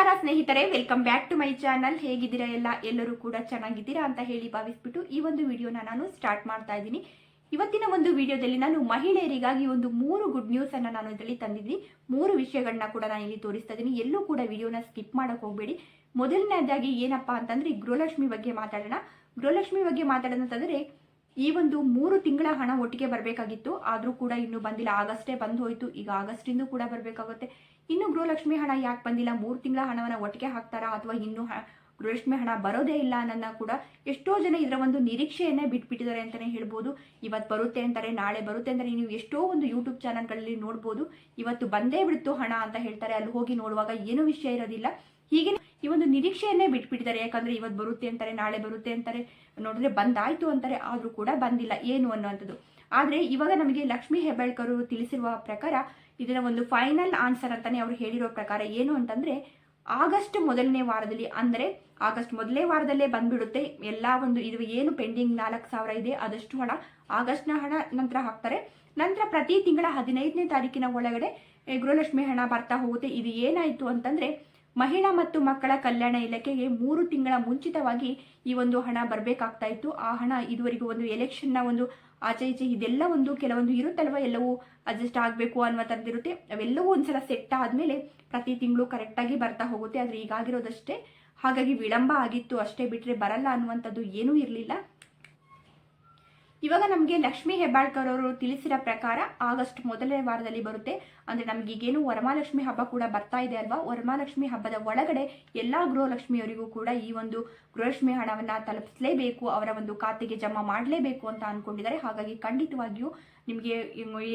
ನಮಸ್ಕಾರ ಸ್ನೇಹಿತರೆ welcome back to my channel ಹೇಗಿದ್ದೀರಾ ಎಲ್ಲ? ಎಲ್ಲರೂ ಕೂಡ ಚೆನ್ನಾಗಿದ್ದೀರಾ ಅಂತ ಹೇಳಿ ಭಾವಿಸ್ಬಿಟ್ಟು ಈ ಒಂದು ವಿಡಿಯೋನ ನಾನು ಸ್ಟಾರ್ಟ್ ಮಾಡ್ತಾ ಇದ್ದೀನಿ. ಇವತ್ತಿನ ಒಂದು ವಿಡಿಯೋದಲ್ಲಿ ನಾನು ಮಹಿಳೆಯರಿಗಾಗಿ ಒಂದು ಮೂರು ಗುಡ್ ನ್ಯೂಸ್ ಅನ್ನ ನಾನು ಇದರಲ್ಲಿ ತಂದಿದ್ದೀನಿ. ಮೂರು ವಿಷಯಗಳನ್ನ ಕೂಡ ನಾನು ಇಲ್ಲಿ ತೋರಿಸ್ತಾ ಇದ್ದೀನಿ. ಎಲ್ಲೂ ಕೂಡ ವಿಡಿಯೋನ ಸ್ಕಿಪ್ ಮಾಡಕ್ ಹೋಗಬೇಡಿ. ಮೊದಲನೇದಾಗಿ ಏನಪ್ಪಾ ಅಂತಂದ್ರೆ ಗೃಹಲಕ್ಷ್ಮಿ ಬಗ್ಗೆ ಮಾತಾಡೋಣ. ಗೃಹಲಕ್ಷ್ಮಿ ಬಗ್ಗೆ ಮಾತಾಡೋಣ ಅಂತಂದ್ರೆ ಈ ಒಂದು ಮೂರು ತಿಂಗಳ ಹಣ ಒಟ್ಟಿಗೆ ಬರಬೇಕಾಗಿತ್ತು. ಆದರೂ ಕೂಡ ಇನ್ನೂ ಬಂದಿಲ್ಲ. ಆಗಸ್ಟೇ ಬಂದು ಹೋಯಿತು ಈಗ ಆಗಸ್ಟಿಂದು ಕೂಡ ಬರಬೇಕಾಗುತ್ತೆ. ಇನ್ನು ಗೃಹಲಕ್ಷ್ಮಿ ಹಣ ಯಾಕೆ ಬಂದಿಲ್ಲ? ಮೂರು ತಿಂಗಳ ಹಣವನ್ನು ಒಟ್ಟಿಗೆ ಹಾಕ್ತಾರಾ? ಅಥವಾ ಇನ್ನೂ ಗೃಹಲಕ್ಷ್ಮಿ ಹಣ ಬರೋದೇ ಇಲ್ಲ ನನ್ನ ಕೂಡ ಎಷ್ಟೋ ಜನ ಇದರ ಒಂದು ನಿರೀಕ್ಷೆಯನ್ನೇ ಬಿಟ್ಬಿಟ್ಟಿದ್ದಾರೆ ಅಂತಲೇ ಹೇಳ್ಬೋದು. ಇವತ್ತು ಬರುತ್ತೆ ಅಂತಾರೆ, ನಾಳೆ ಬರುತ್ತೆ ಅಂತಾರೆ. ನೀವು ಎಷ್ಟೋ ಒಂದು ಯೂಟ್ಯೂಬ್ ಚಾನಲ್ಗಳಲ್ಲಿ ನೋಡ್ಬೋದು. ಇವತ್ತು ಬಂದೇ ಬಿಡ್ತು ಹಣ ಅಂತ ಹೇಳ್ತಾರೆ. ಅಲ್ಲಿ ಹೋಗಿ ನೋಡುವಾಗ ಏನೂ ವಿಷಯ ಇರೋದಿಲ್ಲ. ಹೀಗೆ ಈ ಒಂದು ನಿರೀಕ್ಷೆಯನ್ನೇ ಬಿಟ್ಬಿಟ್ಟಿದ್ದಾರೆ. ಯಾಕಂದ್ರೆ ಇವತ್ತು ಬರುತ್ತೆ ಅಂತಾರೆ, ನಾಳೆ ಬರುತ್ತೆ ಅಂತಾರೆ, ನೋಡಿದ್ರೆ ಬಂದಾಯ್ತು ಅಂತಾರೆ, ಆದ್ರೂ ಕೂಡ ಬಂದಿಲ್ಲ, ಏನು ಅನ್ನುವಂಥದ್ದು. ಆದ್ರೆ ಇವಾಗ ನಮಗೆ ಲಕ್ಷ್ಮಿ ಹೆಬ್ಬಾಳ್ಕರ್ ತಿಳಿಸಿರುವ ಪ್ರಕಾರ ಇದರ ಒಂದು ಫೈನಲ್ ಆನ್ಸರ್ ಅಂತಾನೆ ಅವರು ಹೇಳಿರೋ ಪ್ರಕಾರ ಏನು ಅಂತಂದ್ರೆ, ಆಗಸ್ಟ್ ಮೊದಲನೇ ವಾರದಲ್ಲಿ, ಅಂದ್ರೆ ಆಗಸ್ಟ್ ಮೊದಲನೇ ವಾರದಲ್ಲೇ ಬಂದ್ಬಿಡುತ್ತೆ. ಎಲ್ಲಾ ಒಂದು ಇದು ಏನು ಪೆಂಡಿಂಗ್ ನಾಲ್ಕು ಸಾವಿರ ಇದೆ ಅದಷ್ಟು ಹಣ ಆಗಸ್ಟ್ನ ಹಣ ನಂತರ ಹಾಕ್ತಾರೆ. ನಂತರ ಪ್ರತಿ ತಿಂಗಳ ಹದಿನೈದನೇ ತಾರೀಕಿನ ಒಳಗಡೆ ಗೃಹಲಕ್ಷ್ಮಿ ಹಣ ಬರ್ತಾ ಹೋಗುತ್ತೆ. ಇದು ಏನಾಯ್ತು ಅಂತಂದ್ರೆ ಮಹಿಳಾ ಮತ್ತು ಮಕ್ಕಳ ಕಲ್ಯಾಣ ಇಲಾಖೆಗೆ ಮೂರು ತಿಂಗಳ ಮುಂಚಿತವಾಗಿ ಈ ಒಂದು ಹಣ ಬರಬೇಕಾಗ್ತಾ ಇತ್ತು ಆ ಹಣ ಇದುವರೆಗೂ ಒಂದು ಎಲೆಕ್ಷನ್ನ ಒಂದು ಆಚೆ ಈಚೆ ಇದೆಲ್ಲ ಒಂದು ಕೆಲವೊಂದು ಇರುತ್ತಲ್ವ, ಎಲ್ಲವೂ ಅಡ್ಜಸ್ಟ್ ಆಗಬೇಕು ಅನ್ನುವಂಥದ್ದಿರುತ್ತೆ ಅವೆಲ್ಲವೂ ಒಂದ್ಸಲ ಸೆಟ್ ಆದಮೇಲೆ ಪ್ರತಿ ತಿಂಗಳು ಕರೆಕ್ಟಾಗಿ ಬರ್ತಾ ಹೋಗುತ್ತೆ. ಆದರೆ ಈಗಾಗಿರೋದಷ್ಟೇ ಹಾಗಾಗಿ ವಿಳಂಬ ಆಗಿತ್ತು, ಅಷ್ಟೇ ಬಿಟ್ಟರೆ ಬರಲ್ಲ ಅನ್ನುವಂಥದ್ದು ಏನೂ ಇರಲಿಲ್ಲ. ಇವಾಗ ನಮಗೆ ಲಕ್ಷ್ಮೀ ಹೆಬ್ಬಾಳ್ಕರ್ ಅವರು ತಿಳಿಸಿರೋ ಪ್ರಕಾರ ಆಗಸ್ಟ್ ಮೊದಲನೇ ವಾರದಲ್ಲಿ ಬರುತ್ತೆ. ಅಂದ್ರೆ ನಮ್ಗೆ ಈಗೇನು ವರಮಹಾಲಕ್ಷ್ಮಿ ಹಬ್ಬ ಕೂಡ ಬರ್ತಾ ಇದೆ ಅಲ್ವಾ? ವರಮಹಾಲಕ್ಷ್ಮಿ ಹಬ್ಬದ ಒಳಗಡೆ ಎಲ್ಲಾ ಗೃಹಲಕ್ಷ್ಮಿಯವರಿಗೂ ಕೂಡ ಈ ಒಂದು ಗೃಹಲಕ್ಷ್ಮಿ ಹಣವನ್ನ ತಲುಪಿಸಲೇಬೇಕು, ಅವರ ಒಂದು ಖಾತೆಗೆ ಜಮಾ ಮಾಡಲೇಬೇಕು ಅಂತ ಅನ್ಕೊಂಡಿದ್ದಾರೆ. ಹಾಗಾಗಿ ಖಂಡಿತವಾಗಿಯೂ ನಿಮಗೆ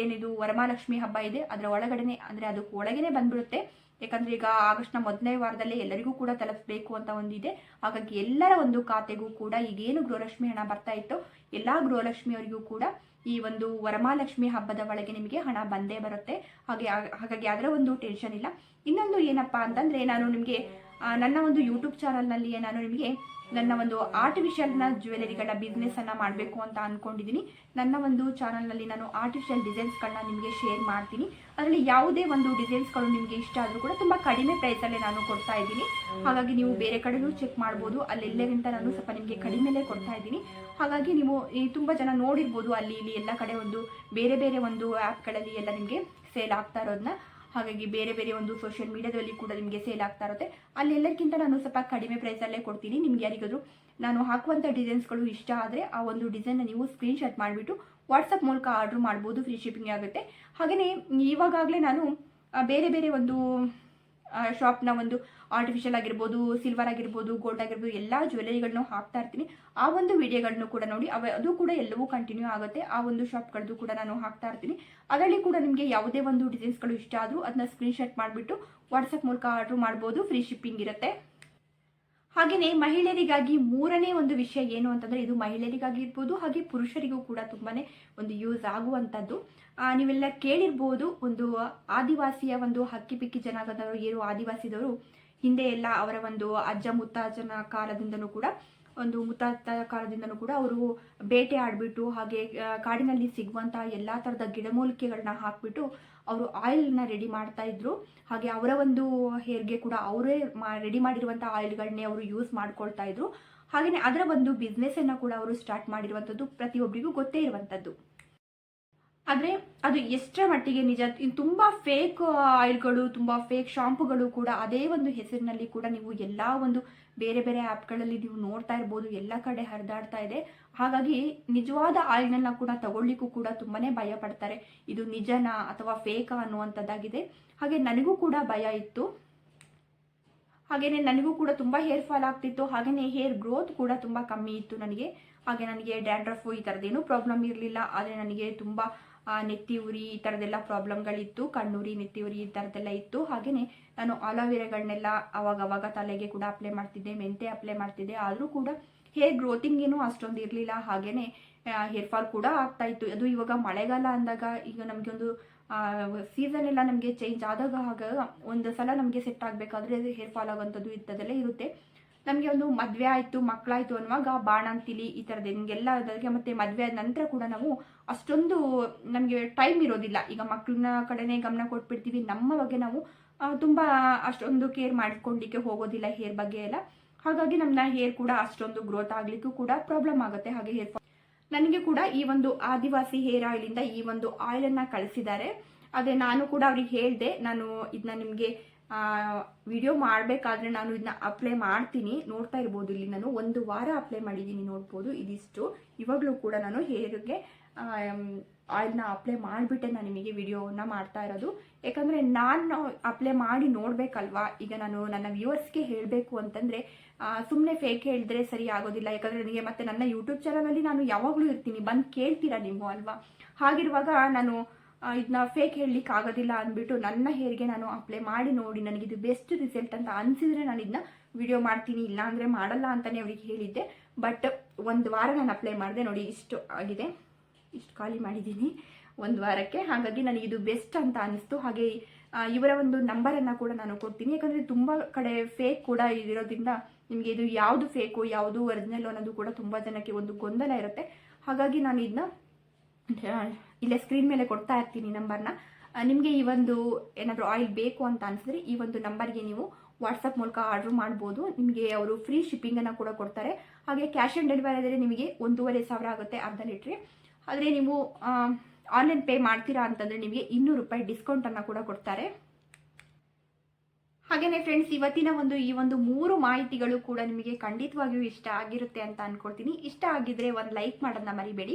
ಏನಿದು ವರಮಹಾಲಕ್ಷ್ಮಿ ಹಬ್ಬ ಇದೆ, ಅದರ ಒಳಗಡೆನೆ, ಅಂದರೆ ಅದಕ್ಕೆ ಒಳಗೇನೆ ಬಂದ್ಬಿಡುತ್ತೆ. ಯಾಕಂದ್ರೆ ಈಗ ಆಗಸ್ಟ್ನ ಮೊದಲನೇ ವಾರದಲ್ಲೇ ಎಲ್ಲರಿಗೂ ಕೂಡ ತಲುಪಬೇಕು ಅಂತ ಒಂದಿದೆ. ಹಾಗಾಗಿ ಎಲ್ಲರ ಒಂದು ಖಾತೆಗೂ ಕೂಡ ಈಗೇನು ಗೃಹಲಕ್ಷ್ಮಿ ಹಣ ಬರ್ತಾ ಇತ್ತು, ಎಲ್ಲ ಗೃಹಲಕ್ಷ್ಮಿಯವರಿಗೂ ಕೂಡ ಈ ಒಂದು ವರಮಹಾಲಕ್ಷ್ಮಿ ಹಬ್ಬದ ಒಳಗೆ ನಿಮಗೆ ಹಣ ಬಂದೇ ಬರುತ್ತೆ. ಹಾಗೆ, ಹಾಗಾಗಿ ಅದರ ಒಂದು ಟೆನ್ಷನ್ ಇಲ್ಲ. ಇನ್ನೊಂದು ಏನಪ್ಪಾ ಅಂತಂದ್ರೆ ನಾನು ನಿಮಗೆ ನನ್ನ ಒಂದು ಯೂಟ್ಯೂಬ್ ಚಾನಲ್ನಲ್ಲಿಯೇ ನಾನು ನಿಮಗೆ ನನ್ನ ಒಂದು ಆರ್ಟಿಫಿಷಿಯಲ್ನ ಜ್ಯುವೆಲರಿಗಳ ಬಿಸ್ನೆಸ್ ಅನ್ನ ಮಾಡಬೇಕು ಅಂತ ಅಂದ್ಕೊಂಡಿದ್ದೀನಿ ನನ್ನ ಒಂದು ಚಾನಲ್ನಲ್ಲಿ ನಾನು ಆರ್ಟಿಫಿಷಿಯಲ್ ಡಿಸೈನ್ಸ್ಗಳನ್ನ ನಿಮಗೆ ಶೇರ್ ಮಾಡ್ತೀನಿ. ಅದರಲ್ಲಿ ಯಾವುದೇ ಒಂದು ಡಿಸೈನ್ಸ್ಗಳು ನಿಮಗೆ ಇಷ್ಟ ಆದರೂ ಕೂಡ ತುಂಬ ಕಡಿಮೆ ಪ್ರೈಸಲ್ಲೇ ನಾನು ಕೊಡ್ತಾ ಇದ್ದೀನಿ. ಹಾಗಾಗಿ ನೀವು ಬೇರೆ ಕಡೆಯೂ ಚೆಕ್ ಮಾಡ್ಬೋದು. ಅಲ್ಲೆಲ್ಲರಿಗಿಂತ ನಾನು ಸ್ವಲ್ಪ ನಿಮಗೆ ಕಡಿಮೆಲೇ ಕೊಡ್ತಾ ಇದ್ದೀನಿ. ಹಾಗಾಗಿ ನೀವು ಈ ತುಂಬ ಜನ ನೋಡಿರ್ಬೋದು ಅಲ್ಲಿ, ಇಲ್ಲಿ ಎಲ್ಲ ಕಡೆ ಒಂದು ಬೇರೆ ಬೇರೆ ಒಂದು ಆ್ಯಪ್ಗಳಲ್ಲಿ ಎಲ್ಲ ನಿಮಗೆ ಸೇಲ್ ಆಗ್ತಾ ಇರೋದನ್ನ ಹಾಗಾಗಿ ಬೇರೆ ಬೇರೆ ಒಂದು ಸೋಷಿಯಲ್ ಮೀಡಿಯಾದಲ್ಲಿ ಕೂಡ ನಿಮಗೆ ಸೇಲ್ ಆಗ್ತಾ ಇರುತ್ತೆ. ಅಲ್ಲಿ ಎಲ್ಲಕ್ಕಿಂತ ನಾನು ಸ್ವಲ್ಪ ಕಡಿಮೆ ಪ್ರೈಸಲ್ಲೇ ಕೊಡ್ತೀನಿ. ನಿಮ್ಗೆ ಯಾರಿಗಾದರೂ ನಾನು ಹಾಕುವಂಥ ಡಿಸೈನ್ಸ್ಗಳು ಇಷ್ಟ ಆದರೆ ಆ ಒಂದು ಡಿಸೈನ್ನ ನೀವು ಸ್ಕ್ರೀನ್ಶಾಟ್ ಮಾಡಿಬಿಟ್ಟು ವಾಟ್ಸಪ್ ಮೂಲಕ ಆರ್ಡ್ರ್ ಮಾಡ್ಬೋದು. ಫ್ರೀ ಶಿಪ್ಪಿಂಗ್ ಆಗುತ್ತೆ. ಹಾಗೆಯೇ ಇವಾಗಾಗಲೇ ನಾನು ಬೇರೆ ಬೇರೆ ಒಂದು ಶಾಪ್ನ ಒಂದು ಆರ್ಟಿಫಿಷಿಯಲ್ ಆಗಿರ್ಬೋದು ಸಿಲ್ವರ್ ಆಗಿರ್ಬೋದು ಗೋಲ್ಡ್ ಆಗಿರ್ಬೋದು, ಎಲ್ಲ ಜ್ಯುವೆಲರಿಗಳನ್ನೂ ಹಾಕ್ತಾ ಇರ್ತೀನಿ. ಆ ಒಂದು ವಿಡಿಯೋಗಳನ್ನು ಕೂಡ ನೋಡಿ, ಅವ, ಅದು ಕೂಡ ಎಲ್ಲವೂ ಕಂಟಿನ್ಯೂ ಆಗುತ್ತೆ. ಆ ಒಂದು ಶಾಪ್ಗಳದ್ದು ಕೂಡ ನಾನು ಹಾಕ್ತಾ ಇರ್ತೀನಿ. ಅದರಲ್ಲಿ ಕೂಡ ನಿಮಗೆ ಯಾವುದೇ ಒಂದು ಡಿಸೈನ್ಸ್ಗಳು ಇಷ್ಟ ಆದರೂ ಅದನ್ನ ಸ್ಕ್ರೀನ್ಶಾಟ್ ಮಾಡಿಬಿಟ್ಟು ವಾಟ್ಸಪ್ ಮೂಲಕ ಆರ್ಡ್ರ್ ಮಾಡ್ಬೋದು. ಫ್ರೀ ಶಿಪ್ಪಿಂಗ್ ಇರುತ್ತೆ. ಹಾಗೆಯೇ ಮಹಿಳೆಯರಿಗಾಗಿ ಮೂರನೇ ಒಂದು ವಿಷಯ ಏನು ಅಂತಂದ್ರೆ ಇದು ಮಹಿಳೆಯರಿಗಾಗಿ ಇರ್ಬೋದು ಹಾಗೆ ಪುರುಷರಿಗೂ ಕೂಡ ತುಂಬಾನೇ ಒಂದು ಯೂಸ್ ಆಗುವಂಥದ್ದು. ನೀವೆಲ್ಲ ಕೇಳಿರ್ಬೋದು ಒಂದು ಆದಿವಾಸಿಯ ಒಂದು ಹಕ್ಕಿಪಿಕ್ಕಿ ಜನಾಂಗದವರು ಏನು ಆದಿವಾಸಿದವರು, ಹಿಂದೆ ಎಲ್ಲ ಅವರ ಒಂದು ಅಜ್ಜ ಮುತ್ತಾಜನ ಕಾಲದಿಂದನೂ ಕೂಡ ಒಂದು ಮುತ್ತಾತ ಕಾಲದಿಂದನೂ ಕೂಡ ಅವರು ಬೇಟೆ ಆಡಿಬಿಟ್ಟು ಹಾಗೆ ಕಾಡಿನಲ್ಲಿ ಸಿಗುವಂತಹ ಎಲ್ಲಾ ತರದ ಗಿಡಮೂಲಿಕೆಗಳನ್ನ ಹಾಕ್ಬಿಟ್ಟು ಅವರು ಆಯಿಲ್ನ ರೆಡಿ ಮಾಡ್ತಾ ಇದ್ರು. ಹಾಗೆ ಅವರ ಒಂದು ಹೇರ್ಗೆ ಕೂಡ ಅವರೇ ರೆಡಿ ಮಾಡಿರುವಂತಹ ಆಯಿಲ್ಗಳನ್ನೇ ಅವರು ಯೂಸ್ ಮಾಡ್ಕೊಳ್ತಾ ಇದ್ರು. ಹಾಗೆಯೇ ಅದರ ಒಂದು ಬಿಸ್ನೆಸ್ ಅನ್ನ ಕೂಡ ಅವರು ಸ್ಟಾರ್ಟ್ ಮಾಡಿರುವಂಥದ್ದು ಪ್ರತಿಯೊಬ್ಬರಿಗೂ ಗೊತ್ತೇ ಇರುವಂಥದ್ದು ಆದ್ರೆ ಅದು ಎಷ್ಟರ ಮಟ್ಟಿಗೆ ನಿಜ ತುಂಬ ತುಂಬಾ ಫೇಕ್ ಆಯಿಲ್ಗಳು ತುಂಬಾ ಫೇಕ್ ಶಾಂಪುಗಳು ಕೂಡ ಅದೇ ಒಂದು ಹೆಸರಿನಲ್ಲಿ ಕೂಡ ನೀವು ಎಲ್ಲಾ ಒಂದು ಬೇರೆ ಬೇರೆ ಆ್ಯಪ್ಗಳಲ್ಲಿ ನೀವು ನೋಡ್ತಾ ಇರ್ಬೋದು, ಎಲ್ಲ ಕಡೆ ಹರಿದಾಡ್ತಾ ಇದೆ. ಹಾಗಾಗಿ ನಿಜವಾದ ಆಯಿಲ್ನ ಕೂಡ ತಗೊಳ್ಳಿಕ್ಕೂ ಕೂಡ ತುಂಬಾನೇ ಭಯ ಪಡ್ತಾರೆ. ಇದು ನಿಜನಾ ಅಥವಾ ಫೇಕಾ ಅನ್ನುವಂಥದ್ದಾಗಿದೆ. ಹಾಗೆ ನನಗೂ ಕೂಡ ಭಯ ಇತ್ತು. ಹಾಗೇನೆ ನನಗೂ ಕೂಡ ತುಂಬಾ ಹೇರ್ ಫಾಲ್ ಆಗ್ತಿತ್ತು. ಹಾಗೇನೆ ಹೇರ್ ಗ್ರೋತ್ ಕೂಡ ತುಂಬಾ ಕಮ್ಮಿ ಇತ್ತು ನನಗೆ. ಹಾಗೆ ನನಗೆ ಡ್ಯಾಂಡ್ರಫ್ ಈ ಥರದ್ದೇನೂ ಪ್ರಾಬ್ಲಮ್ ಇರಲಿಲ್ಲ. ಆದರೆ ನನಗೆ ತುಂಬಾ ನೆತ್ತಿ ಉರಿ ಈ ಥರದ್ದೆಲ್ಲ ಪ್ರಾಬ್ಲಮ್ಗಳಿತ್ತು, ಕಣ್ಣುರಿ ನೆತ್ತಿ ಉರಿ ಈ ಥರದ್ದೆಲ್ಲ ಇತ್ತು. ಹಾಗೆಯೇ ನಾನು ಆಲೋವೆರಾಗಳನ್ನೆಲ್ಲ ಅವಾಗ ಅವಾಗ ತಲೆಗೆ ಕೂಡ ಅಪ್ಲೈ ಮಾಡ್ತಿದ್ದೆ, ಮೆಂತೆ ಅಪ್ಲೈ ಮಾಡ್ತಿದ್ದೆ. ಆದರೂ ಕೂಡ ಹೇರ್ ಗ್ರೋತಿಂಗ್ ಏನು ಅಷ್ಟೊಂದು ಇರಲಿಲ್ಲ. ಹಾಗೆಯೇ ಹೇರ್ ಫಾಲ್ ಕೂಡ ಆಗ್ತಾ ಇತ್ತು. ಅದು ಇವಾಗ ಮಳೆಗಾಲ ಅಂದಾಗ ಈಗ ನಮಗೆ ಒಂದು ಸೀಸನ್ ಎಲ್ಲ ನಮಗೆ ಚೇಂಜ್ ಆದಾಗ ಆಗ ಒಂದು ಸಲ ನಮಗೆ ಸೆಟ್ ಆಗಬೇಕಾದ್ರೆ ಹೇರ್ ಫಾಲ್ ಆಗೋಂಥದ್ದು ಇಂಥದ್ದೆಲ್ಲ ಇರುತ್ತೆ. ನಮಗೆ ಒಂದು ಮದುವೆ ಆಯಿತು ಮಕ್ಕಳಾಯಿತು ಅನ್ನುವಾಗ ಬಾಣಂತಿಲಿ ಈ ಥರದ್ದು ಹಿಂಗೆಲ್ಲ ಅದಕ್ಕೆ ಮತ್ತೆ ಮದುವೆ ಆದ ನಂತರ ಕೂಡ ನಾವು ಅಷ್ಟೊಂದು ನಮಗೆ ಟೈಮ್ ಇರೋದಿಲ್ಲ. ಈಗ ಮಕ್ಕಳನ್ನ ಕಡೆನೇ ಗಮನ ಕೊಟ್ಬಿಡ್ತೀವಿ. ನಮ್ಮ ಬಗ್ಗೆ ನಾವು ತುಂಬ ಅಷ್ಟೊಂದು ಕೇರ್ ಮಾಡ್ಕೊಂಡಿಕ್ಕೆ ಹೋಗೋದಿಲ್ಲ ಹೇರ್ ಬಗ್ಗೆ ಎಲ್ಲ. ಹಾಗಾಗಿ ನಮ್ಮ ಹೇರ್ ಕೂಡ ಅಷ್ಟೊಂದು ಗ್ರೋತ್ ಆಗಲಿಕ್ಕೂ ಕೂಡ ಪ್ರಾಬ್ಲಮ್ ಆಗುತ್ತೆ. ಹಾಗೆ ಹೇರ್ ನನಗೆ ಕೂಡ ಈ ಒಂದು ಆದಿವಾಸಿ ಹೇರ್ ಆಯಿಲಿಂದ ಈ ಒಂದು ಆಯಿಲನ್ನು ಕಳಿಸಿದ್ದಾರೆ. ಅದೇ ನಾನು ಕೂಡ ಅವ್ರಿಗೆ ಹೇಳಿದೆ, ನಾನು ಇದನ್ನ ನಿಮಗೆ ವಿಡಿಯೋ ಮಾಡಬೇಕಾದ್ರೆ ನಾನು ಇದನ್ನ ಅಪ್ಲೈ ಮಾಡ್ತೀನಿ. ನೋಡ್ತಾ ಇರ್ಬೋದು. ಇಲ್ಲಿ ನಾನು ಒಂದು ವಾರ ಅಪ್ಲೈ ಮಾಡಿದ್ದೀನಿ ನೋಡ್ಬೋದು. ಇದಿಷ್ಟು. ಇವಾಗಲೂ ಕೂಡ ನಾನು ಹೇರ್ಗೆ ಆಯಿಲ್ನ ಅಪ್ಲೈ ಮಾಡಿಬಿಟ್ಟೆ ನಾನು ನಿಮಗೆ ವಿಡಿಯೋನ ಮಾಡ್ತಾ ಇರೋದು. ಯಾಕಂದರೆ ನಾನು ಅಪ್ಲೈ ಮಾಡಿ ನೋಡಬೇಕಲ್ವಾ? ಈಗ ನಾನು ನನ್ನ ವ್ಯೂವರ್ಸ್ಗೆ ಹೇಳಬೇಕು ಅಂತಂದರೆ ಸುಮ್ಮನೆ ಫೇಕ್ ಹೇಳಿದ್ರೆ ಸರಿ ಆಗೋದಿಲ್ಲ. ಯಾಕಂದರೆ ನನಗೆ ಮತ್ತೆ ನನ್ನ ಯೂಟ್ಯೂಬ್ ಚಾನಲಲ್ಲಿ ನಾನು ಯಾವಾಗಲೂ ಇರ್ತೀನಿ. ಬಂದು ಕೇಳ್ತೀರಾ ನೀವು ಅಲ್ವಾ? ಹಾಗಿರುವಾಗ ನಾನು ಇದನ್ನ ಫೇಕ್ ಹೇಳಲಿಕ್ಕೆ ಆಗೋದಿಲ್ಲ ಅಂದ್ಬಿಟ್ಟು ನನ್ನ ಹೇರಿಗೆ ನಾನು ಅಪ್ಲೈ ಮಾಡಿ ನೋಡಿ ನನಗಿದು ಬೆಸ್ಟ್ ರಿಸಲ್ಟ್ ಅಂತ ಅನಿಸಿದ್ರೆ ನಾನು ಇದನ್ನ ವಿಡಿಯೋ ಮಾಡ್ತೀನಿ ಇಲ್ಲ ಅಂದರೆ ಮಾಡಲ್ಲ ಅಂತಲೇ ಅವ್ರಿಗೆ ಹೇಳಿದ್ದೆ. ಬಟ್ ಒಂದು ವಾರ ನಾನು ಅಪ್ಲೈ ಮಾಡಿದೆ ನೋಡಿ, ಇಷ್ಟು ಆಗಿದೆ. ಇಷ್ಟು ಖಾಲಿ ಮಾಡಿದ್ದೀನಿ ಒಂದು ವಾರಕ್ಕೆ. ಹಾಗಾಗಿ ನನಗೆ ಇದು ಬೆಸ್ಟ್ ಅಂತ ಅನಿಸ್ತು. ಹಾಗೆ ಇವರ ಒಂದು ನಂಬರನ್ನು ಕೂಡ ನಾನು ಕೊಡ್ತೀನಿ. ಯಾಕಂದರೆ ತುಂಬ ಕಡೆ ಫೇಕ್ ಕೂಡ ಇರೋದ್ರಿಂದ ನಿಮಗೆ ಇದು ಯಾವುದು ಫೇಕು ಯಾವುದು ಒರಿಜಿನಲ್ ಅನ್ನೋದು ಕೂಡ ತುಂಬ ಜನಕ್ಕೆ ಒಂದು ಗೊಂದಲ ಇರುತ್ತೆ. ಹಾಗಾಗಿ ನಾನು ಇದನ್ನ ಇಲ್ಲೇ ಸ್ಕ್ರೀನ್ ಮೇಲೆ ಕೊಡ್ತಾ ಇರ್ತೀನಿ ನಂಬರ್ನ. ನಿಮಗೆ ಈ ಒಂದು ಏನಾದರೂ ಆಯಿಲ್ ಬೇಕು ಅಂತ ಅನಿಸಿದ್ರೆ ಈ ಒಂದು ನಂಬರ್ಗೆ ನೀವು ವಾಟ್ಸಪ್ ಮೂಲಕ ಆರ್ಡರ್ ಮಾಡ್ಬೋದು. ನಿಮಗೆ ಅವರು ಫ್ರೀ ಶಿಪ್ಪಿಂಗನ್ನು ಕೂಡ ಕೊಡ್ತಾರೆ. ಹಾಗೆ ಕ್ಯಾಶ್ ಆನ್ ಡೆಲಿವರಿ ಆದರೆ ನಿಮಗೆ ಒಂದೂವರೆ ಸಾವಿರ ಆಗುತ್ತೆ ಅರ್ಧ ಲೀಟ್ರಿ ಆದರೆ ನೀವು ಆನ್ಲೈನ್ ಪೇ ಮಾಡ್ತೀರಾ ಅಂತಂದರೆ ನಿಮಗೆ ಇನ್ನೂರು ರೂಪಾಯಿ ಡಿಸ್ಕೌಂಟನ್ನು ಕೂಡ ಕೊಡ್ತಾರೆ. ಹಾಗೆಯೇ ಫ್ರೆಂಡ್ಸ್ ಇವತ್ತಿನ ಒಂದು, ಈ ಒಂದು ಮೂರು ಮಾಹಿತಿಗಳು ಕೂಡ ನಿಮಗೆ ಖಂಡಿತವಾಗಿಯೂ ಇಷ್ಟ ಆಗಿರುತ್ತೆ ಅಂತ ಅನ್ಕೊಳ್ತೀನಿ. ಇಷ್ಟ ಆಗಿದ್ರೆ ಒಂದು ಲೈಕ್ ಮಾಡೋದನ್ನ ಮರಿಬೇಡಿ.